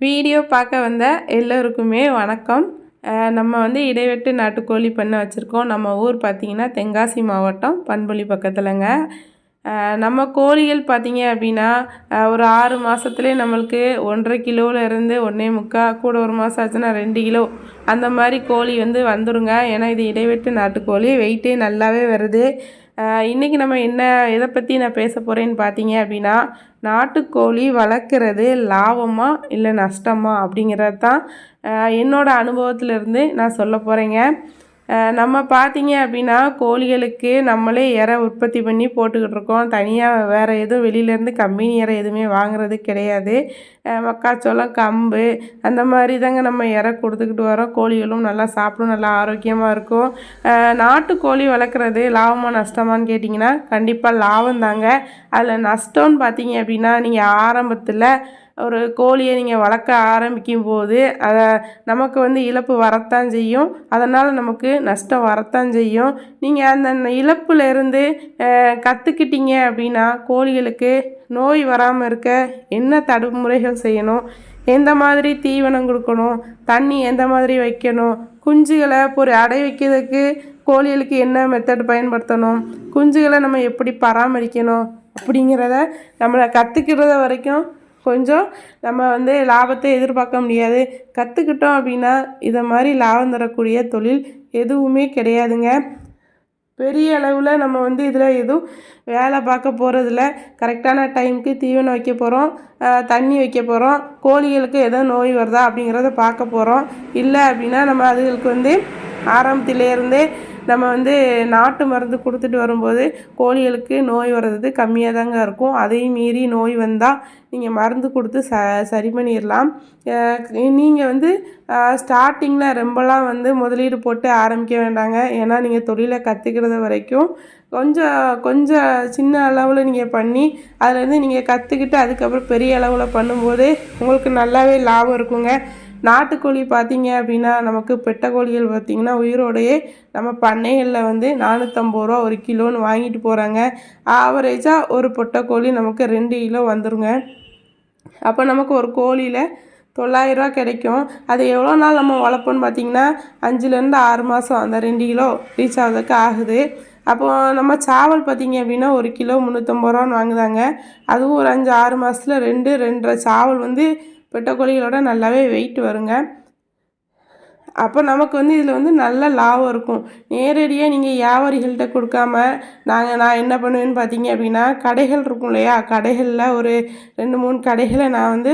Video பார்க்க வந்த எல்லோருக்குமே வணக்கம். நம்ம வந்து இடைவெட்டு நாட்டுக்கோழி பண்ண வச்சுருக்கோம். நம்ம ஊர் பார்த்திங்கன்னா தென்காசி மாவட்டம் பண்பொழி பக்கத்தில்ங்க. நம்ம கோழிகள் பார்த்தீங்க அப்படின்னா ஒரு ஆறு மாதத்துலேயே நம்மளுக்கு ஒன்றரை கிலோவில் இருந்து ஒன்றே முக்கால் கூட ஒரு மாதம் ஆச்சுன்னா ரெண்டு கிலோ அந்த மாதிரி கோழி வந்து வந்துருங்க. ஏன்னா இது இடைவெட்டு நாட்டுக்கோழி வெயிட்டே நல்லாவே வருது. இன்றைக்கி நம்ம என்ன எதை பற்றி நான் பேச போகிறேன்னு பார்த்தீங்க அப்படின்னா நாட்டுக்கோழி வளர்க்குறது லாபமா இல்லை நஷ்டமா அப்படிங்கிறது தான் என்னோடய அனுபவத்திலேருந்து நான் சொல்ல போகிறேங்க நம்ம பார்த்தீங்க அப்படின்னா கோழிகளுக்கு நம்மளே இறை உற்பத்தி பண்ணி போட்டுக்கிட்டு இருக்கோம். தனியாக வேறு எதுவும் வெளியிலேருந்து கம்பெனி இறை எதுவுமே வாங்குறது கிடையாது. மக்காச்சோளம் கம்பு அந்த மாதிரி தாங்க நம்ம இறை கொடுத்துக்கிட்டு வரோம். கோழிகளும் நல்லா சாப்பிடும் நல்லா ஆரோக்கியமாக இருக்கும். நாட்டு நாட்டுக்கோழி வளர்க்குறது லாபமாக நஷ்டமான்னு கேட்டிங்கன்னா கண்டிப்பாக லாபம் தாங்க. அதில் நஷ்டம்னு பார்த்தீங்க அப்படின்னா நீங்கள் ஆரம்பத்தில் ஒரு கோழியை நீங்கள் வளர்க்க ஆரம்பிக்கும் போது அதை நமக்கு வந்து இழப்பு வரத்தான் செய்யும். அதனால் நமக்கு நஷ்டம் வரத்தான் செய்யும். நீங்கள் அந்த இழப்புலேருந்து கற்றுக்கிட்டீங்க அப்படின்னா கோழிகளுக்கு நோய் வராமல் இருக்க என்ன தடுமுறைகள் செய்யணும்? எந்த மாதிரி தீவனம் கொடுக்கணும்? தண்ணி எந்த மாதிரி வைக்கணும்? குஞ்சுகளை ஒரு அடை வைக்கிறதுக்கு கோழிகளுக்கு என்ன மெத்தட் பயன்படுத்தணும்? குஞ்சுகளை நம்ம எப்படி பராமரிக்கணும்? அப்படிங்கிறத நம்மளை கற்றுக்கிறத வரைக்கும் கொஞ்சம் நம்ம வந்து லாபத்தை எதிர்பார்க்க முடியாது. கற்றுக்கிட்டோம் அப்படின்னா இதை மாதிரி லாபம் தரக்கூடிய தொழில் எதுவுமே கிடையாதுங்க. பெரிய அளவில் நம்ம வந்து இதில் எதுவும் வேலை பார்க்க போகிறதில்ல கரெக்டான டைமுக்கு தீவனம் வைக்க போகிறோம் தண்ணி வைக்க போகிறோம் கோழிகளுக்கு எதோ நோய் வருதா அப்படிங்கிறத பார்க்க போகிறோம் இல்லை அப்படின்னா நம்ம அதுகளுக்கு வந்து ஆரம்பத்திலேருந்தே நம்ம வந்து நாட்டு மருந்து கொடுத்துட்டு வரும்போது கோழிகளுக்கு நோய் வர்றது கம்மியாக தாங்க இருக்கும். அதையும் மீறி நோய் வந்தால் நீங்கள் மருந்து கொடுத்து ச சரி பண்ணிடலாம் நீங்கள் வந்து ஸ்டார்டிங்கில் ரொம்பலாம் வந்து முதலீடு போட்டு ஆரம்பிக்க வேண்டாங்க. ஏன்னா நீங்கள் தொழிலை கற்றுக்கிறது வரைக்கும் கொஞ்சம் கொஞ்சம் சின்ன அளவில் நீங்கள் பண்ணி அதுலேருந்து நீங்கள் கற்றுக்கிட்டு அதுக்கப்புறம் பெரிய அளவில் பண்ணும்போது உங்களுக்கு நல்லாவே லாபம் இருக்குங்க. நாட்டுக்கோழி பார்த்தீங்க அப்படின்னா நமக்கு பெட்டை கோழிகள் பார்த்திங்கன்னா உயிரோடையே நம்ம பண்ணைகளில் வந்து நானூற்றம்பது ரூபா ஒரு கிலோன்னு வாங்கிட்டு போகிறாங்க ஆவரேஜாக ஒரு பொட்டைக்கோழி நமக்கு ரெண்டு கிலோ வந்துருங்க. அப்போ நமக்கு ஒரு கோழியில் தொள்ளாயிரரூவா கிடைக்கும். அது எவ்வளோ நாள் நம்ம வளர்ப்போம்னு பார்த்தீங்கன்னா அஞ்சுலேருந்து ஆறு மாதம் அந்த ரெண்டு கிலோ ரீச் ஆகுறதுக்கு ஆகுது. அப்போது நம்ம சாவல் பார்த்திங்க அப்படின்னா ஒரு கிலோ முந்நூற்றம்பது ரூபான்னு வாங்குதாங்க அதுவும் ஒரு அஞ்சு ஆறு மாதத்துல ரெண்டு ரெண்டரை சாவல் வந்து பெட்ட கோழிகளோட நல்லாவே வெயிட் வருங்க. அப்போ நமக்கு வந்து இதில் வந்து நல்ல லாபம் இருக்கும். நேரடியாக நீங்கள் வியாபாரிகள்கிட்ட கொடுக்காம நாங்கள் நான் என்ன பண்ணுவேன்னு பார்த்தீங்க அப்படின்னா கடைகள் இருக்கும் இல்லையா? கடைகளில் ஒரு ரெண்டு மூணு கடைகளை நான் வந்து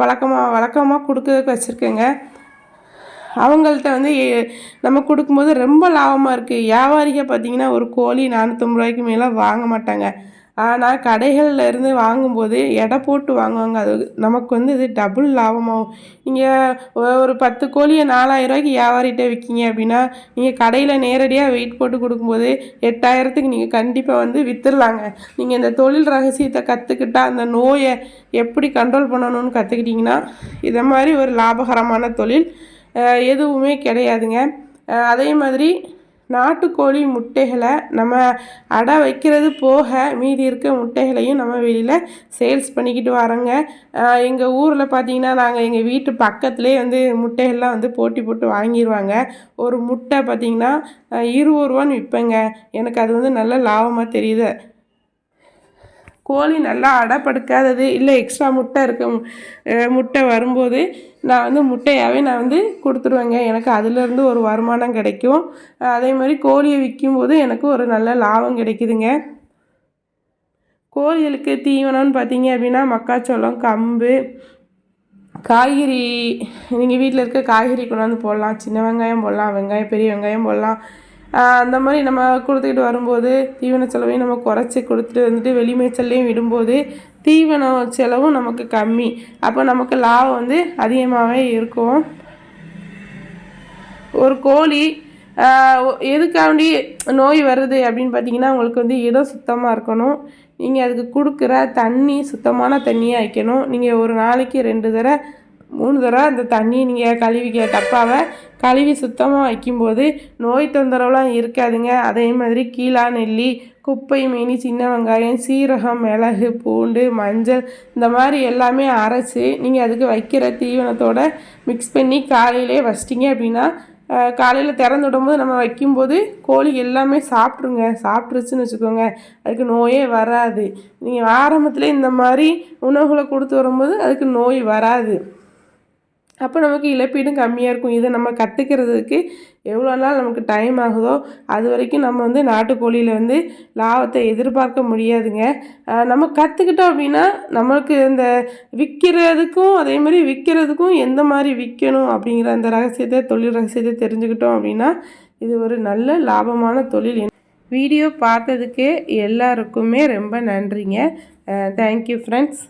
பழக்கமாக வழக்கமாக கொடுக்கறதுக்கு வச்சுருக்கேங்க. அவங்கள்ட்ட வந்து நம்ம கொடுக்கும்போது ரொம்ப லாபமாக இருக்குது வியாபாரிக பார்த்திங்கன்னா ஒரு கோழி நானூற்றம்பது ரூபாய்க்கு மேலே வாங்க மாட்டாங்க. ஆனால் கடைகளில் இருந்து வாங்கும்போது எடை போட்டு வாங்குவாங்க. அது நமக்கு வந்து இது டபுள் லாபமாகும். நீங்கள் ஒரு பத்து கோழியை நாலாயிரரூவாய்க்கு வியாபாரிகிட்ட விற்கிங்க அப்படின்னா நீங்கள் கடையில் நேரடியாக வெயிட் போட்டு கொடுக்கும்போது எட்டாயிரத்துக்கு நீங்கள் கண்டிப்பாக வந்து விற்றுலாங்க நீங்கள் இந்த தொழில் ரகசியத்தை கற்றுக்கிட்டால் அந்த நோயை எப்படி கண்ட்ரோல் பண்ணணும்னு கற்றுக்கிட்டிங்கன்னா இதை மாதிரி ஒரு லாபகரமான தொழில் எதுவுமே கிடையாதுங்க. அதே மாதிரி நாட்டுக்கோழி முட்டைகளை நம்ம அடை வைக்கிறது போக மீதி இருக்க முட்டைகளையும் நம்ம வெளியில் சேல்ஸ் பண்ணிக்கிட்டு வரோங்க. எங்கள் ஊரில் பார்த்தீங்கன்னா நாங்கள் எங்கள் வீட்டு பக்கத்துலேயே வந்து முட்டைகள்லாம் வந்து போட்டி போட்டு வாங்கிடுவாங்க ஒரு முட்டை பார்த்திங்கன்னா இருபது ரூபான்னு விற்பேங்க எனக்கு அது வந்து நல்ல லாபமாக தெரியுது. கோழி நல்லா அடைப்படுக்காதது இல்லை எக்ஸ்ட்ரா முட்டை இருக்க முட்டை வரும்போது நான் வந்து முட்டையாகவே நான் வந்து கொடுத்துருவேங்க. எனக்கு அதுலேருந்து ஒரு வருமானம் கிடைக்கும். அதே மாதிரி கோழியை விற்கும்போது எனக்கு ஒரு நல்ல லாபம் கிடைக்குதுங்க. கோழிகளுக்கு தீவனம்னு பார்த்தீங்க அப்படின்னா மக்காச்சோளம் கம்பு காய்கறி நீங்கள் வீட்டில் இருக்க காய்கறி கொண்டாந்து போடலாம். சின்ன வெங்காயம் போடலாம் வெங்காயம் பெரிய வெங்காயம் போடலாம். அந்த மாதிரி நம்ம கொடுத்துக்கிட்டு வரும்போது தீவன செலவையும் நம்ம குறைச்சி கொடுத்துட்டு வந்துட்டு வெளிமேச்சல்லையும் விடும்போது தீவன செலவும் நமக்கு கம்மி. அப்போ நமக்கு லாபம் வந்து அதிகமாகவே இருக்கும். ஒரு கோழி எதுக்காண்டி நோய் வருது அப்படின்னு பார்த்தீங்கன்னா உங்களுக்கு வந்து இடம் சுத்தமாக இருக்கணும். நீங்கள் அதுக்கு கொடுக்குற தண்ணி சுத்தமான தண்ணியாக வைக்கணும். நீங்கள் ஒரு நாளைக்கு ரெண்டு தடவை மூணு தடவை அந்த தண்ணியை நீங்கள் கழுவிக்க டப்பாவை கழுவி சுத்தமாக வைக்கும்போது நோய் தொந்தரவுலாம் இருக்காதுங்க. அதே மாதிரி கீழா நெல்லி குப்பை மீனி சின்ன வெங்காயம் சீரகம் மிளகு பூண்டு மஞ்சள் இந்த மாதிரி எல்லாமே அரைச்சி நீங்கள் அதுக்கு வைக்கிற தீவனத்தோட மிக்ஸ் பண்ணி காலையிலே வச்சிட்டிங்க அப்படின்னா காலையில் திறந்து விடும்போது நம்ம வைக்கும்போது கோழி எல்லாமே சாப்பிட்ருங்க சாப்பிட்ருச்சுன்னு வச்சுக்கோங்க. அதுக்கு நோயே வராது. நீங்கள் ஆரம்பத்தில் இந்த மாதிரி உணவுகளை கொடுத்து வரும்போது அதுக்கு நோய் வராது. அப்போ நமக்கு இழப்பீடும் கம்மியாக இருக்கும். இதை நம்ம கற்றுக்கிறதுக்கு எவ்வளோ நாள் நமக்கு டைம் ஆகுதோ அது வரைக்கும் நம்ம வந்து நாட்டுக்கோழியில் வந்து லாபத்தை எதிர்பார்க்க முடியாதுங்க. நம்ம கற்றுக்கிட்டோம் அப்படின்னா நம்மளுக்கு இந்த விற்கிறதுக்கும் அதே மாதிரி விற்கிறதுக்கும் எந்த மாதிரி விற்கணும் அப்படிங்கிற அந்த ரகசியத்தை தொழில் ரகசியத்தை தெரிஞ்சுக்கிட்டோம் அப்படின்னா இது ஒரு நல்ல லாபமான தொழில். வீடியோ பார்த்ததுக்கு எல்லாருக்குமே ரொம்ப நன்றிங்க. Thank you friends